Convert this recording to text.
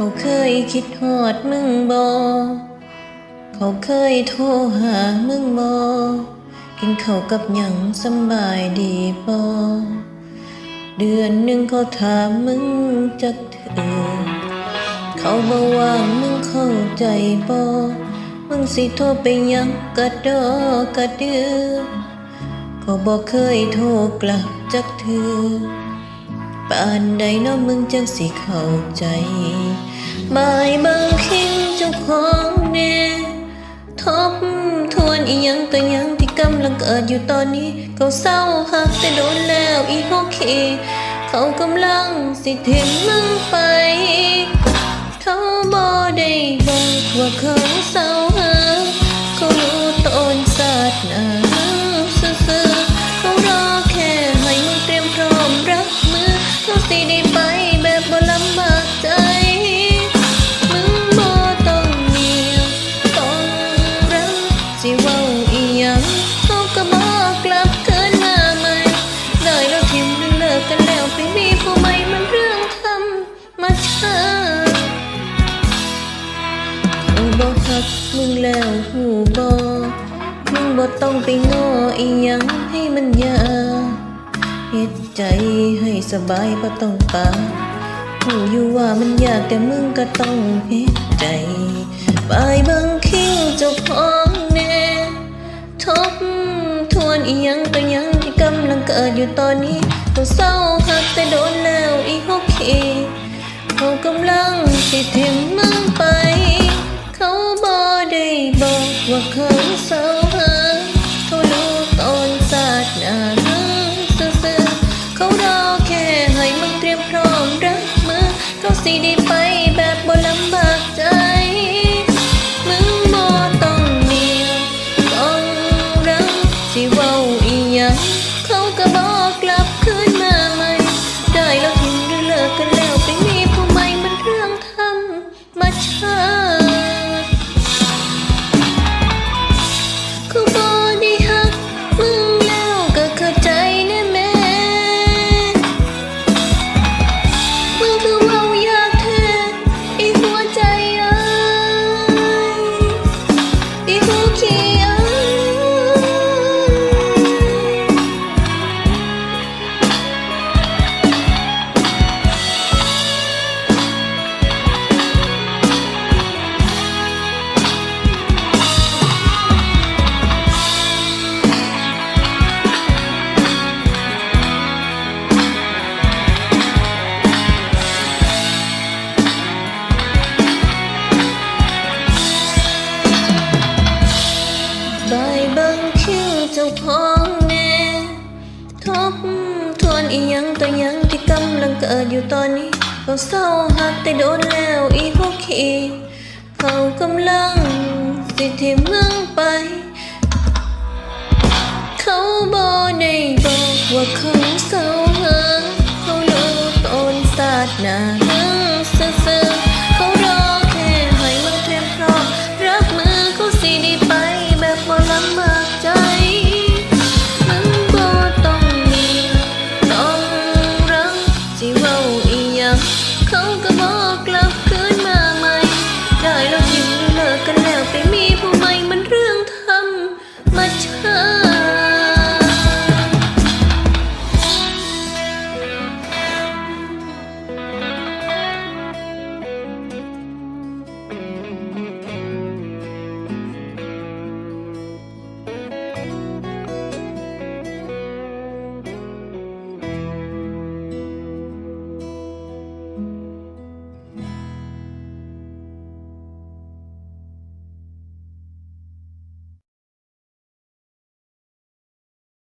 เขาเคยคิดฮอดมึงบอเขาเคยโทรหามึงบอกินเขากับหยังสบายดีบอเดือนหนึ่งเขาถามมึงจักเถื่อเขาบอกว่ามึงเข้าใจบอมึงสิโทรไปหยังกระดอกะเดือก็บอกเคยโทรกลับจักเถื่อ ปานใดน้อมึงจังสิเข้าใจบายบางคิงเจ้าของแน่ทบทวนอีหยังตัวหยังที่กำลังเกิดอยู่ตอนนี้เขาเศร้าหักแต่โดนแล้วอีโอเคเขากำลังสิทิ้งมึงไป เขาบ่ได้บอกว่าเขาเศร้า สิได้ไปแบบบ่ลำบากใจมึงบ่ต้องเมียต้องรักสิเว้าอีหยังเขาก็บอกกลับคืนมาใหม่ได้แล้วทิมหรือเลิกกันแล้วไปมีผู้ใหม่มันเรื่องธรรมชาติเขาบอกหักมึงแล้วหูบอมึงบ่ต้องไปง้ออีหยังให้มันยาก เฮ็ดใจให้สบายบ่ต้องปาหูอยู่ว่ามันยากแต่มึงก็ต้องเฮ็ดใจบายเบิ่งคิ้วเจ้าของแน่ทบทวนอีหยังตัวหยังที่กำลังเกิดอยู่ตอนนี้เขาเศร้าหักแต่โดนแล้วอีโอเคเขากำลังสิทิ้งมึงไป กันแล้วไปมีผู้ใหม่มันเรื่องธรรมมาชาาของแน่ทบทวนอีหยังตัวหยังที่กำลังเกิดอยู่ตอนนี้เขาเศร้าหักแต่โดนแล้วอีพวกขี้เขากำลังสิที่มึงไป เขาบอกได้บอกว่าเขาเศร้าหาเขารู้ตอนศาสนา